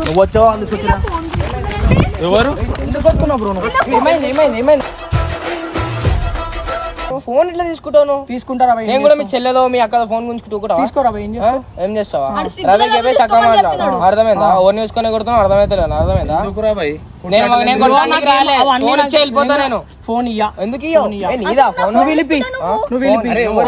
నువ్వు వచ్చావా? అందుకు ఎవరు? ఎందుకు వస్తున్నావు బ్రో నువ్వు? ఏమైంది ఏమైంది ఏమైంది? ఫోన్ ఇట్లా తీసుకుంటావు తీసుకుంటారా? నేను కూడా మీ చెల్లెదో మీ అక్క ఫోన్ గుంజుకుంటూ తీసుకోరా భయ్, ఏం చేస్తావా? రవి చెప్పే చక్కగా మాట్లాడు అర్థమైందా? ఓన్ చూసుకొని కొడుతున్నావు అర్థమైతే అర్థమైందా? నేను నేను కొట్టడానికి రాలే. అవన్నీ ఫోన్ ఇచ్చి వెళ్ళిపోతా నేను ఫోన్ ఇయ్యా. ఎందుకు నీదా? ఫోన్ నువ్వు నువ్వు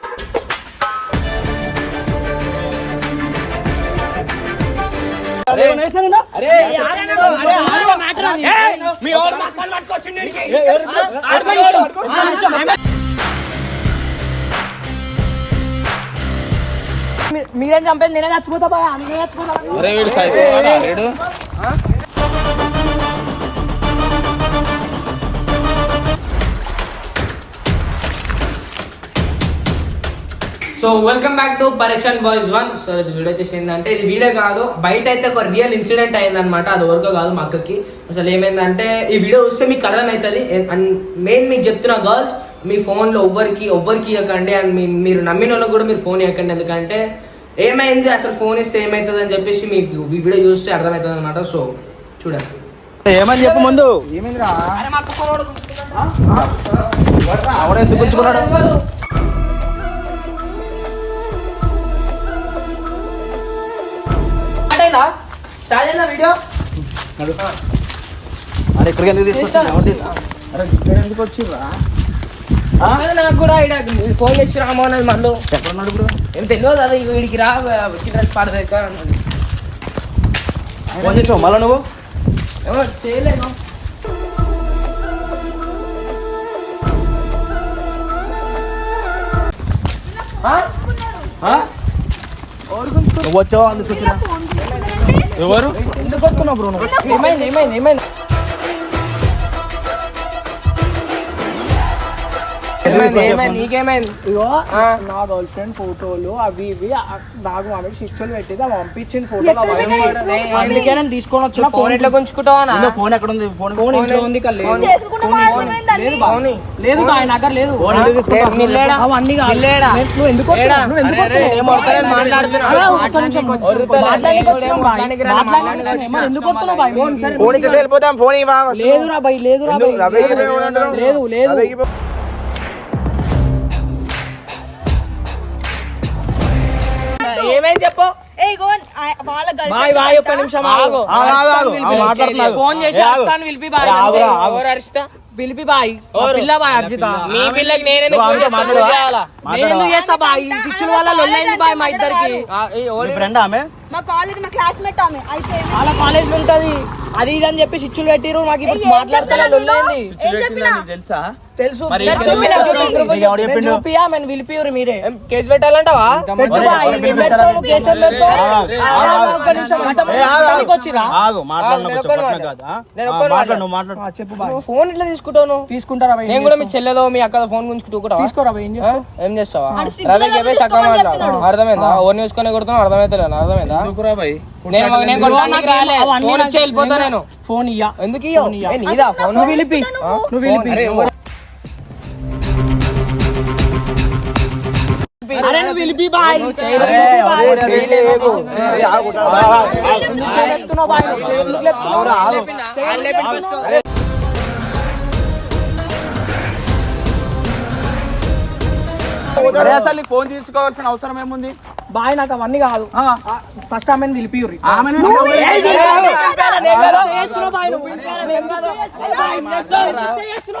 మీరేం చంపేది? నేనే చచ్చిపోతా బాయ్ నేనే చచ్చిపోతా. So welcome back to Pareshan boys one so ఇది వీడియో వచ్చేసి ఏంటంటే ఇది వీడియో కాదు బయట అయితే ఒక రియల్ ఇన్సిడెంట్ అయిందనమాట అది వరకు కాదు మా అక్కకి. అసలు ఏమైందంటే ఈ వీడియో చూస్తే మీకు అర్థమవుతుంది అండ్ మెయిన్ మీకు చెప్తున్న గర్ల్స్ మీ ఫోన్లో ఎవ్వరికి ఎవ్వరికి ఇవ్వకండి అండ్ మీ మీరు నమ్మిన వాళ్ళకి కూడా మీరు ఫోన్ ఇవ్వకండి ఎందుకంటే ఏమైంది? అసలు ఫోన్ ఇస్తే ఏమవుతుంది అని చెప్పేసి మీకు ఈ వీడియో చూస్తే అర్థమవుతుంది అనమాట సో చూడండి. ఏమని చెప్పు ముందు? ఏమైందిరా? ఆవిడ ఎందుకు ఉంచుకున్నాడు స్టార్ట్ వీడియో. అరే ఇక్కడికి ఎందుకు తీసుకొచ్చావు ఎవరు తీసుకు- అరే ఇక్కడ ఎందుకు వచ్చిర్రా? అదే నాకు కూడా ఈడ ఫోన్ చేసి రామో అన్నది మళ్ళీ. ఎక్కడ ఉన్నాడు ఇప్పుడు? ఏం తెలియదు అదే వీడికి రా డ్రెస్ పడతాయి ఫోన్ చేసావు మళ్ళీ నువ్వు? ఏమో చేయలేను? నువ్వు వచ్చావా? అందుకు వచ్చినా? ఎవరు? ఎందుకు వస్తున్నావు బ్రో ఏమైంది ఏమైంది ఏమైంది? ఇగో. నా గర్ల్ ఫ్రెండ్ ఫోటోలు అవి ఇవి నాకు ఆమెకి స్విచ్లు పెట్టేది అవి పంపించిన ఫోటోలు అందుకే నేను తీసుకొని వచ్చిన ఫోన్ ఎట్లా ఉందో ఫోన్ ఎక్కడ ఉంది ఫోన్ ఫోన్ ఇంట్లో ఉంది లేదు. లేదు బాగుంది లేదు దగ్గర లేదు. ఫోన్ అవన్నీ నువ్వు ఎందుకు ఎందుకు? ఫోన్ ఇచ్చేసి వెళ్ళిపోతాం. ఫోన్ ఇవ్వా లేదురా బాయ్ లేదురా బాయ్. లేదు, లేదు. ఆగు, మాట్లాడుతున్నాడు. ఫోన్ చేసి. అరుస్తాను పిలిపి బాయ్. అరే, ఆగురా, ఆగు. ఎవరు అరిస్త? పిలిపి బాయ్? పిల్ల బాయ్ అర్జిత మీ పిల్లకి? నేను ఎందుకు చేస్తా? బాయ్? వల్ల లొల్లైంది బాయ్ మా ఇద్దరికి. ఆ, ఏ, ఎవరు? ఫ్రెండ్ ఆమె? మా కాలేజ్ మా క్లాస్మేట్ ఆమె. అయితే వాళ్ళ కాలేజ్ ఉంటది. అది ఇది అని చెప్పి స్విచ్లు పెట్టిరు ఏ, ఇప్పుడు నేను? చెప్పినా తెలుసా? తెలుసు. మేము పిలిపియురు మీరే. కేసు పెట్టాలంటావా? ఫోన్ ఇట్లా తీసుకుంటావు నువ్వు? తీసుకుంటారా బాయ్ నేను కూడా మీ చెల్లెదో మీ అక్క ఫోన్ గుంజుకుంటూ తీసుకోరా బాయ్ ఏం చేస్తావా. అర్థమైందా? ఓన్ చూసుకొని కొడుతున్నావు అర్థమైతే అర్థమైందా? నేను ఫోన్ ఇయ్యా. ఎందుకు నువ్వు పిలిపి. నువ్వు పిలిపి అరే. అరే అసలు ఫోన్ తీసుకోవాల్సిన అవసరం ఏముంది? బాయ్ నాకు అవన్నీ కాదు. ఫస్ట్ ఆమెను పిలిపియుర్రి ఆమెను నువ్వు పిలిపి. ఏయ్, ఏయ్, పిలిపి. ఏయ్, నేను కదా చేస్తున్నావు బాయ్ నువ్వు. నేను కదా చేస్తున్నావు. ఏం చేస్తావు?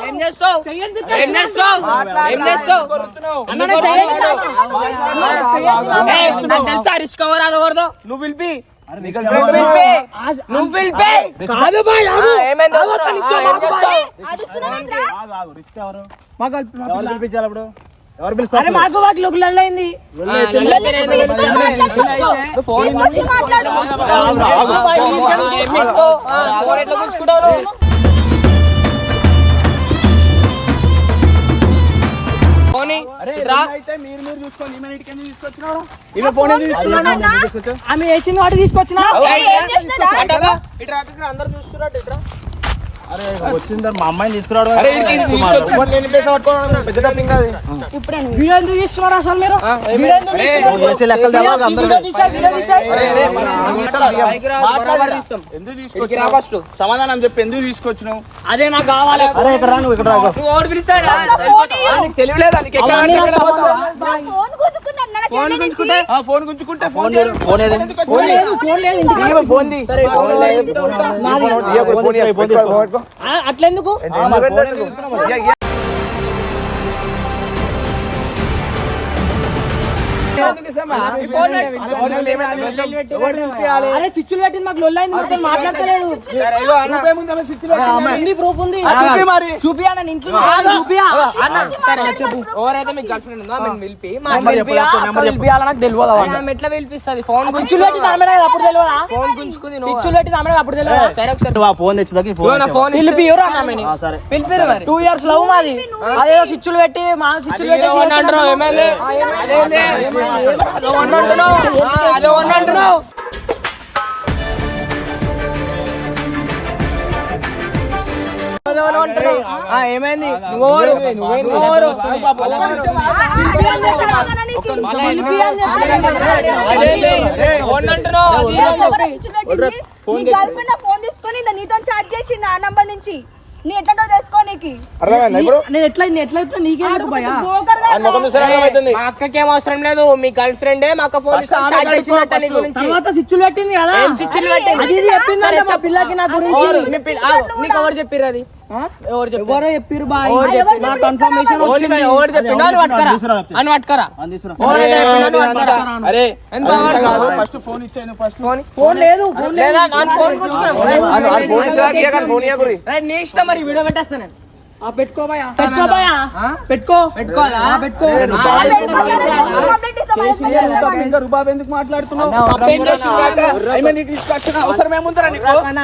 ఏం చేస్తావు చెయ్యని ఏం చేస్తావు ఏం చేస్తావు అన్న, నేను చేస్తున్నావు. చేస్తున్నావు. ఏయ్, నాకు తెలుసా రిస్క్ ఎవరు అది ఎవరిదో నువ్వు పిలిపి అరే, నీకు నువ్వు ఎవరు పిలిపి ఆ- నువ్వు పిలిపి కాదు బాయ్ ఆగు. ఆ, ఏమైంది? ఆగు, ఒక్క నిమిషం ఆ, ఏం ఆగు బాయ్. చేస్తావు? అరుస్తున్నావేంట్రా? ఆగు, ఆగు, రిస్ట్ ఎవరు మా గర్ల్- మా ఎవరు పిల్ల. పిలిపించాలి అప్పుడు ఎవరు పిలుస్తారు? అరే మాకు ఆమె వేసింది వాటి తీసుకొచ్చిన? అందరు చూస్తున్నట్టు వచ్చింది మా అమ్మాయిని తీసుకురావడం సమాధానం చెప్పి ఎందుకు తీసుకొచ్చినావు అదే నాకు కావాలి తెలియలేదా ఫోన్ గుంజుకున్నాను నా చెల్లి నుంచి. ఆ, ఫోన్ గుంజుకుంటే ఫోన్ ఫోన్ లేదు, ఫోన్ ఏది? ఎందుకు ఫోన్ వచ్చింది? లేదు ఫోన్ లేదు ఇంటికి ఫోన్ ది సరే ఫోన్ నాది. ఫోన్ తీసుకో, ఫోన్ తీసుకో. ఆ, అట్లెందుకు అరే స్విచ్లు పెట్టింది మాకు లొల్లైంది మాతో మాట్లాడతలేదు ఉంది ప్రూఫ్ ఉంది. చూపి ఇంట్లో అన్న. ఎవరైతే గర్ల్ ఫ్రెండ్ ఉందో ఆమెను పిలిపి. పిలిపియాల నాకు తెలియదు. ఆమె ఎట్లా పిలిపిస్తుంది? ఫోన్ స్విచ్లు పెట్టింది ఆమె నాకు అప్పుడు తెలియదా? ఫోన్ గుంజుకుంది. స్విచ్లు పెట్టింది ఆమె నాకు అప్పుడు తెలియదా? సరే ఒకసారి నువ్వు ఆ ఫోన్ పిలిపి ఎవరు అన్న సరే. పిలిపిరు మరి. టూ ఇయర్స్ లవ్ మాది. అదే స్విచ్లు పెట్టి మా స్విచ్లు పెట్టి అంటున్నావు, ఏమైంది? ఏమైంది నువ్వు ఎవరు? నువ్వు ఎవరు? ఆ, ఆ, అదే అడుగుతాను నీకు. పిలిపి అని చెప్పి అదేంది? ఏ, వన్ అంటున్నావు. అది ఇది అని ఎవరో చెప్పి. చిచ్చు పెట్టింది. నీ గర్ల్ ఫ్రెండ్ నా ఫోన్ తీసుకొని నీతో చాట్ చేసింది ఆ నంబర్ నుంచి నీ ఎట్లా తెలుసుకోనికి అర్థమైందా ఇప్పుడు? నేను ఎట్లా నేను ఎట్లా ఎట్లా నీకే ముఖం అర్థమవుతుంది మా అక్కకి ఏం అవసరం లేదు. మీ గర్ల్ ఫ్రెండే మా అక్క ఫోన్ తర్వాత స్విచ్లు పెట్టింది కదా. ఏం స్విచ్లు పెట్టింది? చెప్పింది. పిల్లకి నా గురించి. నీకు ఎవరు చెప్పిర్రు అది? ఎవరు చెప్పారు? కన్ఫర్మేషన్ అని పట్టుకరా. అరే? ఫస్ట్ ఫోన్ ఇచ్చాను ఫస్ట్ ఫోన్ లేదు లేదు. నీ ఇష్టం మరి వీడియో పెట్టేస్తాను నేను ఆ, పెట్టుకో భయ పెట్టుకో భయ ఆ? పెట్టుకో పెట్టుకోవాలా ఆ, పెట్టుకో రుబాబ్ ఎందుకు మాట్లాడుతున్నావు అన్న, చేసింది కాక? అన్న,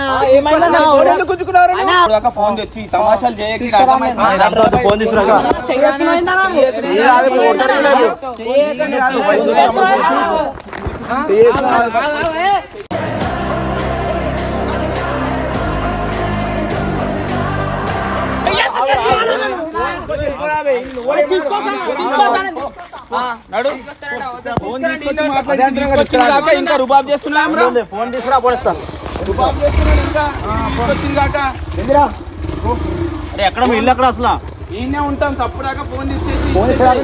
ఇంకా రుబాబ్ చేస్తున్నాం ఫోన్ ఫోన్ తీసుకురా ఫోన్ రుబాబ్ చేస్తున్నాడు ఇంకా. తీసుకొచ్చింది కాక. అరే ఎక్కడ మీ ఇల్లు ఎక్కడ అసలు? ఈయనే ఉంటాం సప్పుడాక ఫోన్ తీసేసి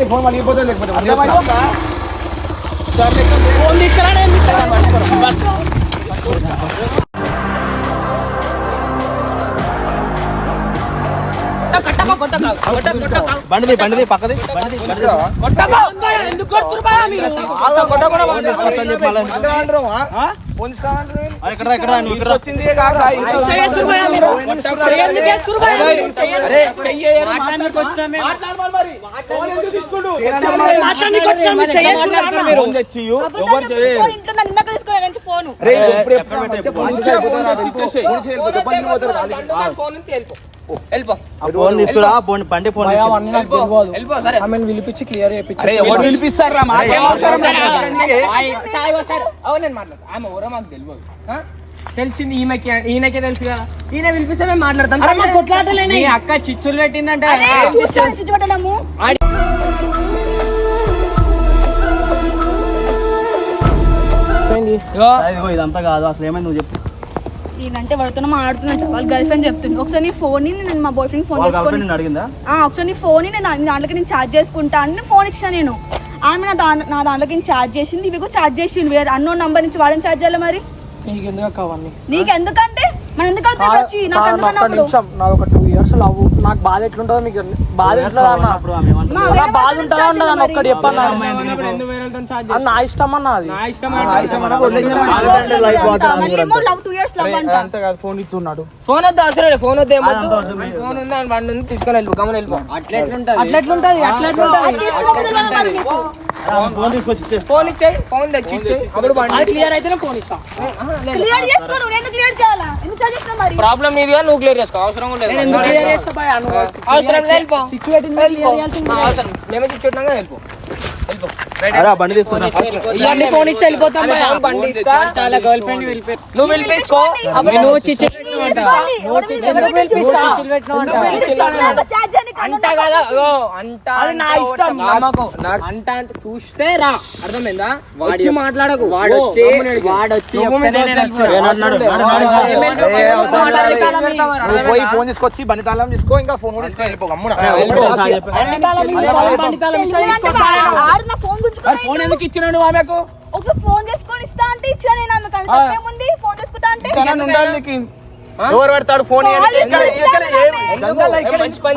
ఫోన్ మళ్ళీపోతే లేకపోతే అర్థమైందా? సార్ లెక్క ఫోన్ తీసుకురా రా, నువ్వు ఇక్కడ రా. వచ్చింది. ఫోన్ వెళ్ళిపో ఫోన్ తీసుకురా ఫోన్ బండి ఫోన్ వెళ్ళిపో సరే. ఆమెను పిలిపించి క్లియర్ చేయించి అరే ఎవరు పిలిపిస్తారా మాకేం అవసరం లేదు. సాయి సాయి వస్తారు అవును నేను మాట్లాడతా. ఆమె ఎవరో మాకు తెలియదు. ఆ? తెలిసింది ఈమెకి ఈయనకే తెలుసు కదా. ఈయన పిలిపిస్తే మేము మాట్లాడతాం. కొట్లాటలేని. అక్క చిచ్చులు పెట్టిందంటే. ఇదంతా కాదు. అసలు ఏమైంది నువ్వు చెప్పు. నేనంటే వాడుతున్నా మాట్లాడుతున్నట్టు వాళ్ళ గర్ల్ ఫ్రెండ్ చెప్తుంది. ఒకసారి నీ ఫోన్ నేను మా బాయ్ ఫ్రెండ్ ఫోన్ వాళ్ళ చేసుకొని ఒకసారి నీ ఫోన్ నేను దాని- దాంట్లోకి నేను ఛార్జ్ చేసుకుంటా అని ఫోన్ ఇచ్చిన నేను. ఆమె నా దాంట్లో నా దాంట్లోకి ఛార్జ్ చేసింది ఇవి కూడా ఛార్జ్ చేసింది. వేరే అన్నో నంబర్ నుంచి వాళ్ళని ఛార్జ్ చేయాలి మరి? నీకు ఎందుకంటే మనం ఎందుకు అడుగుతాం వచ్చి నాకు ఒక టూ ఇయర్స్ ఇయర్స్ లవ్ నాకు బాధ ఎట్లుంటుందో మీకు బాధ ఎట్లా అన్న. బాధ ఉంటుందా ఉండదు అన్న ఒక్కటి చెప్పన్నా. నా ఇష్టం అన్న అది. ఫోన్ ఇస్తున్నాడు ఫోన్ వద్దు అవసరం లేదు. ఫోన్ వద్దు. ఫోన్ ఉంది బండి ఉంది తీసుకొని వెళ్ళిపో? గమని వెళ్ళిపో అట్లా ఎట్లుంటది? అట్లా ఎట్లుంటది? ఫోన్ తీసుకొచ్చి ఇచ్చే. ఫోన్ ఇచ్చేయి ఫోన్ తెచ్చి ఇచ్చేయి అప్పుడు బండి అది క్లియర్ అయితేనే ఫోన్ ఇస్తా. క్లియర్ చేసుకో నువ్వు ఎందుకు క్లియర్ చేయాలా? ఎందుకు చార్జ్ చేసినా మరి? ప్రాబ్లం నీదిగా నువ్వు క్లియర్ చేసుకో. అవసరం కూడా నేను ఎందుకు లేదు క్లియర్ చేస్తా బాయ్? అను అవసరం లేదు వెళ్ళిపో. సిచ్యువేషన్ క్లియర్ చేయాల్సింది అవసరం. మేమే వెళ్ళిపో. బండి ఇవన్నీ ఫోన్ ఇస్తే వెళ్ళిపోతాం బండి ఇస్తా. గర్ల్ ఫ్రెండ్ నువ్వు నువ్వు చిచ్చి అంట. కదా. ఓ అంట అది నా అంట ఇష్టం, ఒకటి నమ్మకం. నాకు అంట అంటే చూస్తే రా. అర్థమైందా? వచ్చి మాట్లాడకు. వాడు వచ్చి వాడు వచ్చి పోయి ఫోన్ తీసుకొచ్చి బండి తాళం తీసుకో ఇంకా ఫోన్ కూడా తీసుకో వెళ్ళిపో గమ్మున. వెళ్ళిపో, సార్ చెప్పాను. బండి తాళం ఇస్తా, బండి తాళం నా ఫోన్ గుంజుకొని ఫోన్ ఎందుకు ఇచ్చినాడు ఆమెకు? ఒక ఫోన్ తీసుకొని ఇస్తా అంటే ఇచ్చా నేను ఆమె కానీ తప్పేముంది? ఫోన్ తీసుకుంటా అంటే? ఉండాలి నీకు ఎవరు పెడతాడు ఫోన్ మంచి పని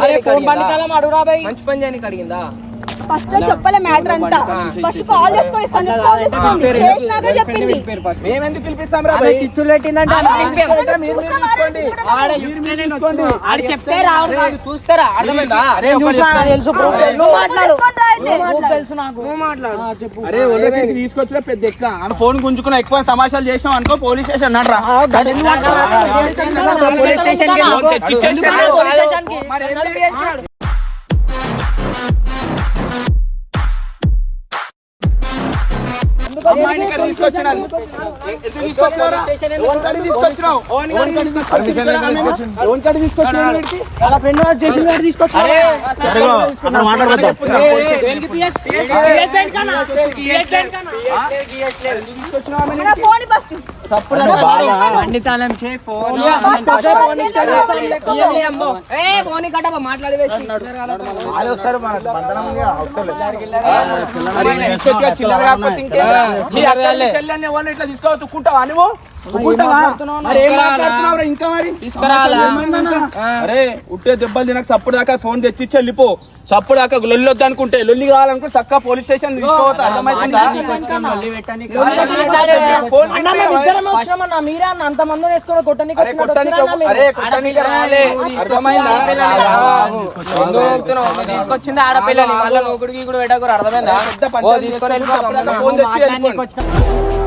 బండి అడిగిందా? ఫస్ట్ చెప్పలే మ్యాటర్ అంతా. ఫస్ట్ కాల్ చేసుకొని చేసుకోండి చేసినాక చెప్పింది. మేము ఎందుకు పిలిపిస్తాం రా చిచ్చులు పెట్టిందంటే చూస్తారా? అర్థమైందా? తీసుకొచ్చిన పెద్ద ఎక్క. ఫోన్ గుంజుకున్న ఎక్కువ తమాషాలు చేసినాం అనుకో పోలీస్ స్టేషన్ అన్నాడు రా పోలీస్ స్టేషన్ అమ్మాయిని ఇక్కడ తీసుకొచ్చినారు. ఎందుకు తీసుకొచ్చినావురా? ఓన్ కాడికి తీసుకొచ్చినావు. ఓన్ కాడికి తీసుకొచ్చినావు. ఓన్ కాడికి తీసుకొచ్చినావు వీడికి? వాళ్ళ ఫ్రెండ్ చేసిన వాడు తీసుకొచ్చా సరేగో, అక్కడ మాట్లాడబోద్దాం దేనికి PS? PS దేనికన్నా? PS దేనికన్నా? నా ఫోన్ ఫస్ట్ తీసుకొచ్చి చిల్లర కాకపోతే ఇట్లా తుక్కుంటావా నువ్వు? అరే ఉట్టే దెబ్బలు తినక సప్పుడు దాకా ఫోన్ తెచ్చిచ్చి వెళ్ళిపో సప్పుడు దాకా లొల్లి వద్దు అనుకుంటే లొల్లి కావాలనుకుంటే చక్కగా పోలీస్ స్టేషన్ తీసుకోవద్దు అర్థమైందా మీరే అన్న అంత మంది అరే కొట్టడానికి తీసుకొచ్చింది ఆడపిల్లని మళ్ళీ నూకుడికి కూడా పెట్టకూడదు అర్థమైందా పెద్ద ఓ పంచాయతీ తీసుకొని చేసుకుంటూ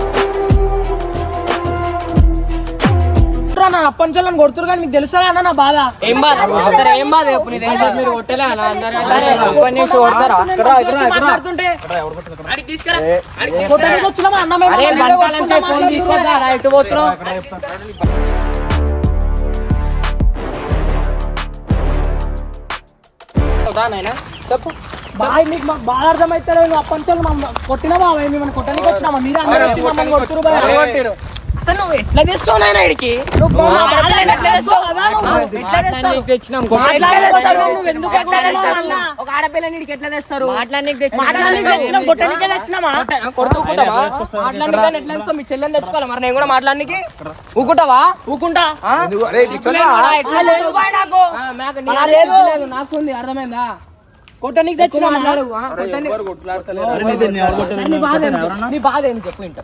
తెచ్చి వెళ్ళిపోండి. అప్పంచోళ్ళని కొడుతురు కానీ మీకు తెలుసా అన్న నా బాధ ఏం బాధ సరే ఏం బాధ చెప్పు నీ తెలుసా మీరు కొట్టలే అన్న అందరూ సరే ఓపెన్ చేసి కొడతారా మాట్లాడుతుంటే అడిగి తీసుకురా అడిగి తీసుకురా. కొట్టడానికి వచ్చినామా అన్న మేము అరే ఫోన్ ఎటు పోతున్నావు? చెప్పు బాయ్ మీకు మాకు బాగా నువ్వు మమ్మల్ని కొట్టినావా కొట్టడానికి వచ్చినామా మీరే అందరూ వచ్చి మమ్మల్ని కొడుతురు బాయ్. అసలు నువ్వు ఎట్లా తెస్తావు నాయన ఇడికి? ఒక ఎట్లా తెస్తారు? మీ చెల్లెని తెచ్చుకోవాలి. మరి నేను కూడా ఊకుంటావా? ఊకుంటా? నాకు. ఆ, నాకు నీ లేదు. లేదు? నాకు ఉంది అర్థమైందా? కొట్టడానికి ఇంట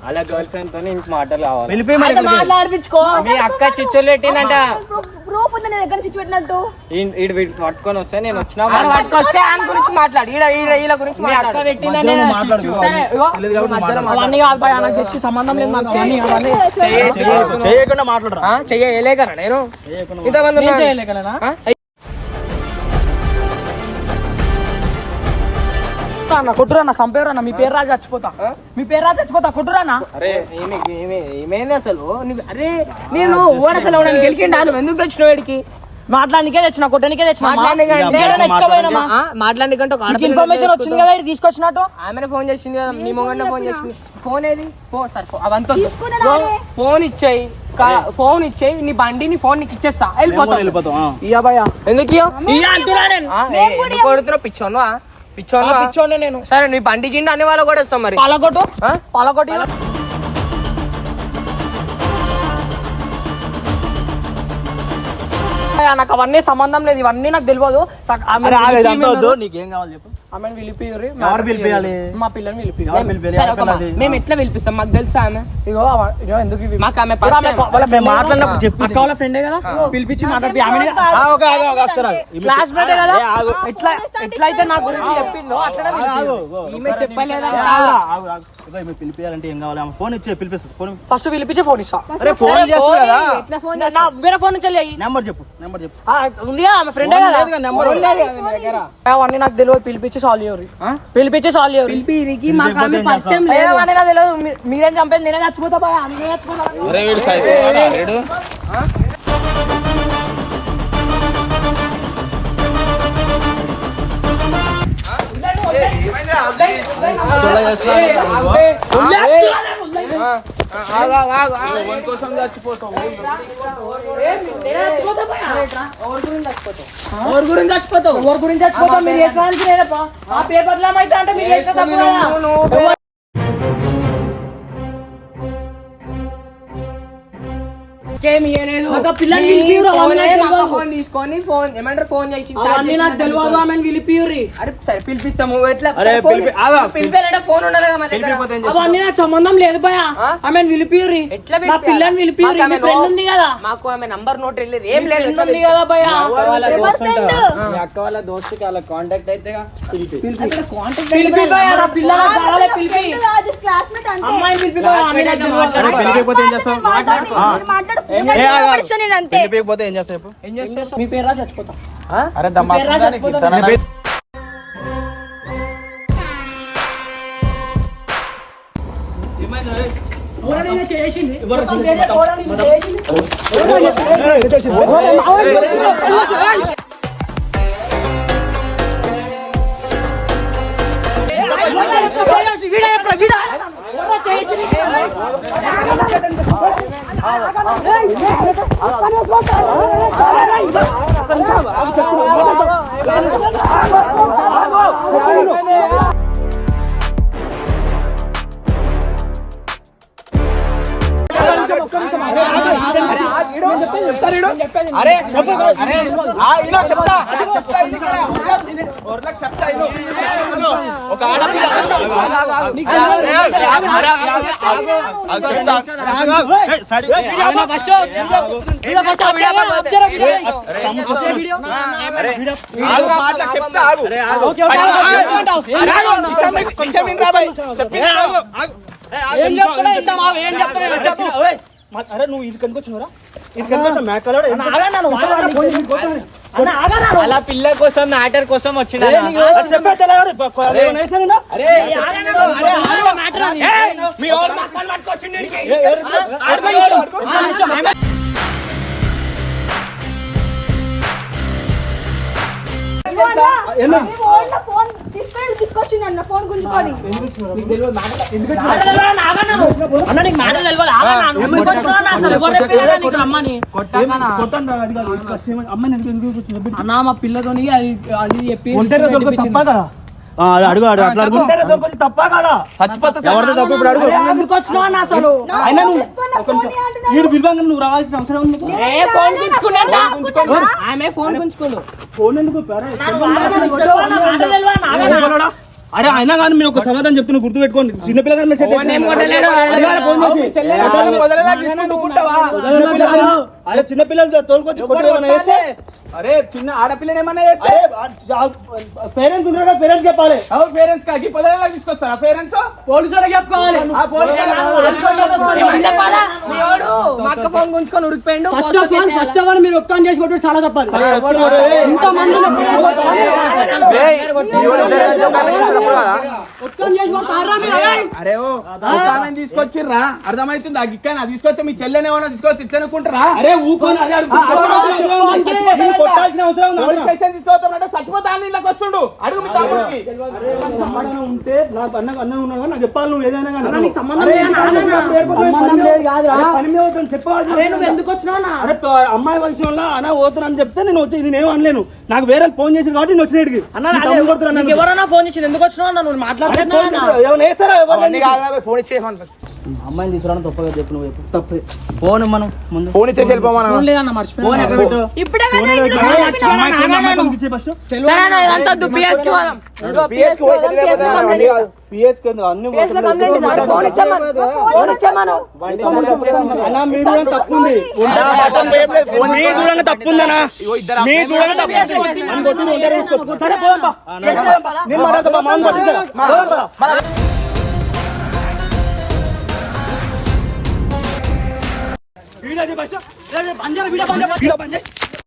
వెళ్ళిపోయి మరి అయితే మాట్లాడిపించుకో. మీ అక్క చిచ్చులు పెట్టిందంట. ప్రూఫ్ ఉంది నీ దగ్గర నుంచి పెట్టినట్టు? పట్టుకొని వస్తే నేను వచ్చిన పట్టుకొస్తే ఆయన గురించి మాట్లాడు. ఈడ గురించి అక్క పెట్టిందని. అవన్నీ కాదు నాకు తెచ్చి సంబంధం లేదు నాకు. చేయకుండా మాట్లాడరా? ఆ, చెయ్యలేకరా నేను? ఇంతమంది నేను. చేయలేకనా ఆ? అన్న కొట్టురా అన్న సంపేరు అన్న మీ పేరు రాజు చచ్చిపోతా. మీ పేరు రాజు చచ్చిపోతా కొట్టురా అన్న అరే ఏమైంది అసలు? అరే నేను ఓడ అసలు ఎవడని గెలికిండా నువ్వు ఎందుకు తెచ్చినావు వీడికి మాట్లాడనికే తెచ్చిన కొట్టనికే తెచ్చిన మాట్లాడనీకంటే- ఆడపిల్ల ఇన్ఫర్మేషన్ వచ్చింది కదా ఇది తీసుకొచ్చినట్టు? ఆమెనే ఫోన్ చేసింది కదా మీ మొగన్న ఫోన్ చేసింది. ఫోన్ ఏది? ఫోన్ సరే ఫో- అవంతా. ఫోన్ ఇచ్చేయి. కా- ఫోన్ ఇచ్చేయి నీ బండి నీ ఫోన్ నీకు ఇచ్చేస్తా. వెళ్ళిపోతా. ఎందుకు ఇయ్యవు? ఇయ్యా పిచ్చోన్వా పిచ్చోనే నేను. సరే నీ బండి గిండి అనే వాళ్ళు కూడా ఇస్తాం మరి. పాలకొట్టు ఆ? పాలకొట్టు నాకు అవన్నీ సంబంధం లేదు ఇవన్నీ నాకు తెలియదు. నీకేం కావాలి చెప్పు. ఆమెను పిలిపియ్యుర్రి. ఎవరు పిలిపియాలి? మా పిల్లని ఎవరు పిలిపియాలి? ఎవరి? మేము ఎట్లా పిలిపిస్తాం మాకు తెలుసా ఆమె ఇగో అవ- ఇగో ఎందుకు ఇవి? మాకు ఆమె ఇప్పుడు ఆమె పరిచయం. వాళ్ళ మేము friend మాట్లాడినప్పుడు కదా? చెప్పు. అక్క వాళ్ళ ఫ్రెండే కదా పిలిపించి మాట్లాడి ఆమె ఆ, ఓకే, ఆగు, ఆగు, ఒకసారి ఆగు. ఈమె- క్లాస్ మేట్ కదా ఏ, ఆగు. ఎట్లా ఎట్లయితే నా గురించి చెప్పిందో అట్లనే ఆగు, ఆగు, ఆగు. ఈమె చెప్పలేదా ఏ, ఆగురా, ఆగు, ఆగు. ఇగో ఈమె పిలిపియాలంటే ఏం కావాలి ఆమె ఫోన్ ఇచ్చే పిలిపిస్తుంది ఫోన్ ఫస్ట్ పిలిపించి ఫోన్ ఇస్తా అరే ఫోన్ చేస్తుంది కదా ఎట్లా ఫోన్ నా- నా వేరే ఫోన్ నుంచి వెళ్ళి నెంబర్ చెప్పు నెంబర్ చెప్పు ఉంది కదా ఆమె ఫ్రెండే ఫోన్ కదా లేదుగా, నెంబర్ ఫోన్ లేదు కదా నీ దగ్గర. అవన్నీ నాకు తెలియదు పిలిపించి సాల్వ్ చేయరు పిలిపించి సాల్వ్ చేయరు పిలిపిరికి మాకు ఆమె పరిచయం నాకు తెలియదు మీరేం చంపేది నేనే చచ్చిపోతా బాయ్ నేనే చచ్చిపోతా అరే వీడు ఎవరి కోసం చచ్చిపోతావు ఎవరి గురించి చచ్చిపోతావు ఎవరి గురించి చచ్చిపోతావు మీరు చేసిన పేపర్ అంటే మీరు చేసిన ఆ పిల్లని ఆమె. ఫోన్ తీసుకొని ఫోన్ ఏమంటారు? ఫోన్ చేసి అవన్నీ నాకు తెలియదు ఆమెను పిలిపియ్యుర్రి. అరే సరే పిలిపిస్తాము. ఎట్లా? అరే, పిలిపి- ఆగు. పిలిపారంటే ఫోన్ ఉండాలి కదా మా దగ్గర? పిలిపిపోతే ఏం చేస్తావు? అవన్నీ నాకు సంబంధం లేదు భయ ఆ? ఆమెను పిలిపియ్యుర్రి. ఎట్లా నా? పిల్లని. మాకు మీ ఆమె ఫ్రెండ్ ఉంది కదా. మాకు ఆమె నంబర్ నోట్ లేదు. ఏం లేదు. ఉంది కదా భయ మీ అక్క వాళ్ళ దోస్తుకి వాళ్ళ కాంటాక్ట్ అయితే పిలిపి. పిలిపి. భయ నా పిల్లని కావాలి పిలిపి. క్లాస్మేట్ అంతే అమ్మాయిని పిలిపి భయ ఆమె పిలిపిపోతే ఏం చేస్తావు? మాట్లాడు, అంతే. పిలిపిపోతే ఏం చేస్తావు చెప్పు? ఏం చేస్తావు? మీ పేరు రా చచ్చిపోతా. అరే మీ పేరు రా చచ్చిపోతా. దమ్మా ఎవరైనా చేసింది చేసింది విను రా భయ్. చెప్పి ఏయ్, ఆగు, ఆగు. ఏయ్, ఆగు, ఏం మా ఏం చెప్తాడో అరే, అరే నువ్వు ఇది కనుకొచ్చినవరా అలా పిల్ల కోసం మ్యాటర్ కోసం వచ్చిన. ఫోన్ తీసుకొని తీసుకొచ్చింది అన్న ఫోన్ గుంజుకొని. మాట తెలియదా? ఆగన్నాను. అన్న నీకు మాట తెలియదు ఆగన్నా. నువ్వు ఎందుకు వచ్చినావు అన్న? అసలు ఎవరు చెప్పారు నీకు రమ్మని అన్న. మా పిల్లతోని అది అది చెప్పి. అడుగు అడుగు అట్లా చచ్చిపోతా తప్పు ఇప్పుడు అడుగు. ఎందుకు వచ్చినావు అన్న అసలు? అయినా నువ్వు రావాల్సిన అవసరం ఉంది ఫోన్ గుంజుకున్నా ఆమె ఫోన్ గుంజుకోడు ఫోన్ ఎందుకు అరే, అయినా కానీ మీరు ఒక సమాధానం చెప్తున్నా గుర్తు పెట్టుకోండి చిన్నపిల్ల కానీ మెసేజ్ అరే చిన్నపిల్లలు తోలుకొచ్చి కొట్టి ఏమైనా చేస్తే? అరే చిన్న ఆడపిల్లని ఏమన్నా చేస్తే? పేరెంట్స్ ఉంటారు కదా పేరెంట్స్ చెప్పాలి. ఎవరు పేరెంట్స్ కాకి? పొదలలా తీసుకొస్తారా పేరెంట్స్? పోలీసులకు చెప్పుకోవాలి. ఆ పోలీసు ఫోన్ గుంజుకొని ఉరికిపోయిండు first of all first of all మీరు ఒక్క చేసి కొట్టడం చాలా తప్పదు. ఇంత మంది! అరే. తీసుకొచ్చిర్రా? అర్థమైతుందా గిక్కన తీసుకొచ్చి? మీ చెల్లెని ఏమన్నా తీసుకొచ్చి? ఇట్లా అనుకుంటారా? అరే ఊకొని అదే. కొట్టాల్సిన అవసరం ఇళ్ళకి వస్తుండు. అడుగు మీ తమ్ముడికి సమాధానం ఉంటే నాకు అన్న అన్న ఉన్నా కానీ నాకు చెప్పాలి నువ్వు ఏదైనా కానీ. సంబంధం పని మీద చెప్పాలి ఎందుకు వచ్చినావు అమ్మాయి విషయంలో అన్న పోతున్నాను చెప్తే నేను వచ్చి నేను అనలేను. నాకు వేరే ఫోన్ చేసి కాబట్టి నేను వచ్చినడికి అన్న ఎవరన్నా ఫోన్ చేసి ఎందుకు వచ్చినావు అన్న? నువ్వు ఎవరు ఫోన్ ఇచ్చేయమని అమ్మాయిని తీసుకురావడం తప్పగా చెప్పు నువ్వు తప్పే ఫోన్ మనం ముందు ఫోన్ ఇచ్చేసి వెళ్ళిపోమన్నా ఫోన్ లేదన్న మర్చిపోయినా ఫోన్ ఎక్కడ పెట్టు ఇప్పుడే కదా ఇంట్లో సరే అన్న ఇదంతా వద్దు PS కి పోదాం కి. పిఎస్ అన్ని PS లో అన్నా మీ దూరంగా తప్పు ఉంది మీ దూరంగా తప్పు ఉందనా మీ దూరంగా తప్పు ఉంది. అని కొట్టి ఉంటారు, తీసుకో. సరే పోదాం. నేను మాట్లాడతా? పోదాం. వీడియో అది ఫస్ట్. బంద్ చేయాలి, వీడియో బంద్ చేయాలి. వీడియో బంద్ చేయి.